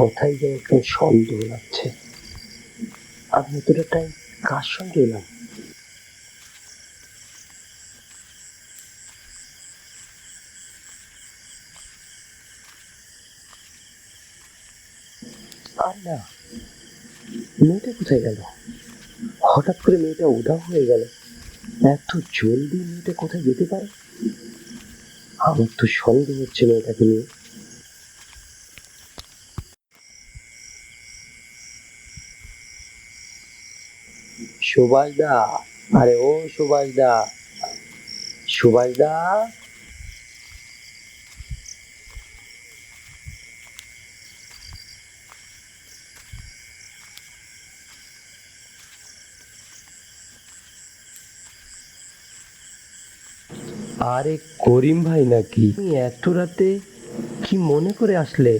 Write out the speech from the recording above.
কথাই যেন একটু সন্দেহ লাগছে। আমি এতটা টাইম কার সঙ্গে এলাম? আর না, মেয়েটা কোথায় গেল? হঠাৎ করে মেয়েটা উধাও হয়ে গেল। এত জলদি মেয়েটা কোথায় যেতে পারে? আমার তো সন্দেহ হচ্ছে মেয়েটাকে নিয়ে। সুভাষ দা আরে ও সুভাষ দা সুভাষ দা আরে করিম ভাই নাকি? এত রাতে কি মনে করে আসলে?